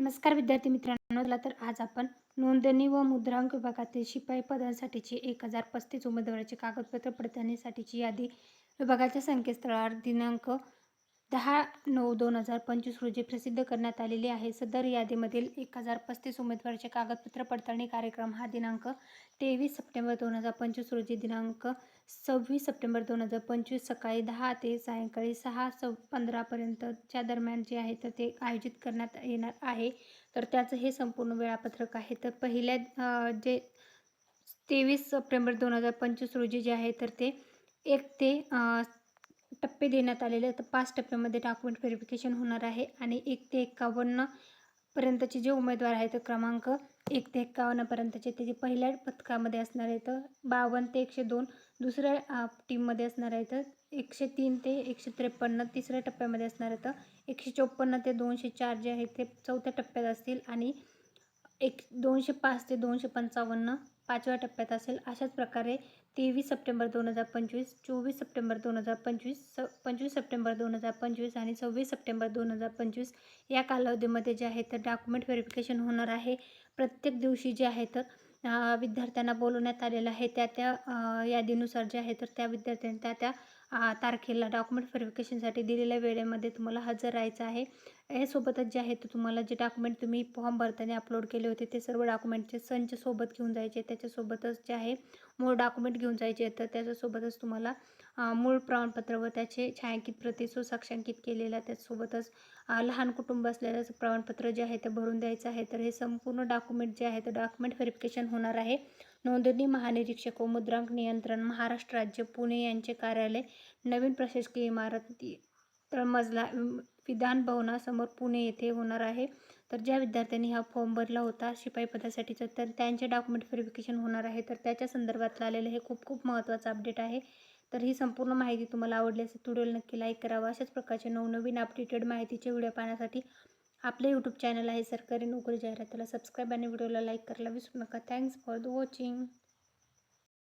नमस्कार विद्यार्थी मित्रांनो चला तर आज आपण नोंदणी व मुद्रांक विभागातील शिपाई पदांसाठीची एक हजार पस्तीस उमेदवाराची कागदपत्र पडताळणीसाठीची यादी विभागाच्या संकेतस्थळावर दिनांक दहा नऊ दोन हजार पंचवीस रोजी प्रसिद्ध करण्यात आलेली आहे. सदर यादीमधील एक हजार पस्तीस उमेदवाराचे कागदपत्र पडताळणी कार्यक्रम हा दिनांक तेवीस सप्टेंबर दोन हजार पंचवीस रोजी दिनांक सव्वीस सप्टेंबर दोन हजार पंचवीस सकाळी दहा ते सायंकाळी सहा सव पंधरापर्यंतच्या दरम्यान जे आहे तर ते आयोजित करण्यात येणार आहे. तर त्याचं हे संपूर्ण वेळापत्रक आहे. तर पहिल्या जे तेवीस सप्टेंबर दोन हजार पंचवीस रोजी जे आहे तर ते एक ते टप्पे देण्यात आलेले आहेत. तर पाच टप्प्यामध्ये डॉक्युमेंट व्हेरिफिकेशन होणार आहे आणि एक ते एकावन्न पर्यंतचे जे उमेदवार आहेत क्रमांक एक ते एकावन्नपर्यंतचे ते जे पहिल्या पथकामध्ये असणार आहेत बावन्न ते एकशे दोन दुसऱ्या टीममध्ये असणार आहेत एकशे तीन ते एकशे त्रेपन्न तिसऱ्या टप्प्यामध्ये असणार आहेत एकशे चोपन्न ते दोनशे चार जे आहेत ते चौथ्या टप्प्यात असतील आणि एक दोनशे पाच ते दोनशे पंचावन्न पाचव्या टप्प्यात असेल. अशाच प्रकारे तेवीस सप्टेंबर दोन हजार पंचवीस चोवीस सप्टेंबर दोन हजार पंचवीस स पंचवीस सप्टेंबर दोन हजार पंचवीस आणि सव्वीस सप्टेंबर दोन हजार पंचवीस या कालावधीमध्ये जे आहे तर डॉक्युमेंट व्हेरिफिकेशन होणार आहे. प्रत्येक दिवशी जे आहे तर विद्यार्थ्यांना बोलवण्यात आलेलं आहे. त्या त्या यादीनुसार जे आहे तर त्या विद्यार्थ्यांनी त्या त्या तारखेला डॉक्युमेंट व्हेरिफिकेशनसाठी दिलेल्या वेळेमध्ये तुम्हाला हजर राहायचं आहे. यासोबतच जे आहे ते तुम्हाला जे डॉक्युमेंट तुम्ही फॉर्म भरताना अपलोड केले होते ते सर्व डॉक्युमेंटचे संच सोबत घेऊन जायचे. त्याच्यासोबतच जे आहे मूळ डॉक्युमेंट घेऊन जायचे. तर त्याच्यासोबतच तुम्हाला मूळ प्रमाणपत्र व त्याचे छायांकित प्रती सुसाक्षांकित केलेल्या त्याचसोबतच लहान कुटुंब असलेलं प्रमाणपत्र जे आहे ते भरून द्यायचं आहे. तर हे संपूर्ण डॉक्युमेंट जे आहे ते डॉक्युमेंट व्हेरिफिकेशन होणार आहे. नोंदणी महानिरीक्षक व मुद्रांक नियंत्रण महाराष्ट्र राज्य पुणे यांचे कार्यालय नवीन प्रशासकीय इमारत तळमजला विधान भवनासमोर पुणे येथे होणार आहे. तर ज्या विद्यार्थ्यांनी हा फॉर्म भरला होता शिपाई पदासाठीचा तर त्यांचे डॉक्युमेंट व्हेरिफिकेशन होणार आहे. तर त्याच्या संदर्भातलं आलेलं हे खूप खूप महत्त्वाचं अपडेट आहे. तर ही संपूर्ण माहिती तुम्हाला आवडली असेल व्हिडिओला नक्की लाईक करावा अशाच प्रकारचे नवनवीन अपडेटेड माहितीचे व्हिडिओ पाहण्यासाठी आपले यूट्यूब चॅनल आहे. सरकारी नोकरी जाहिरातीला सबस्क्राईब आणि व्हिडिओला लाईक करायला विसरू नका. Thanks for the watching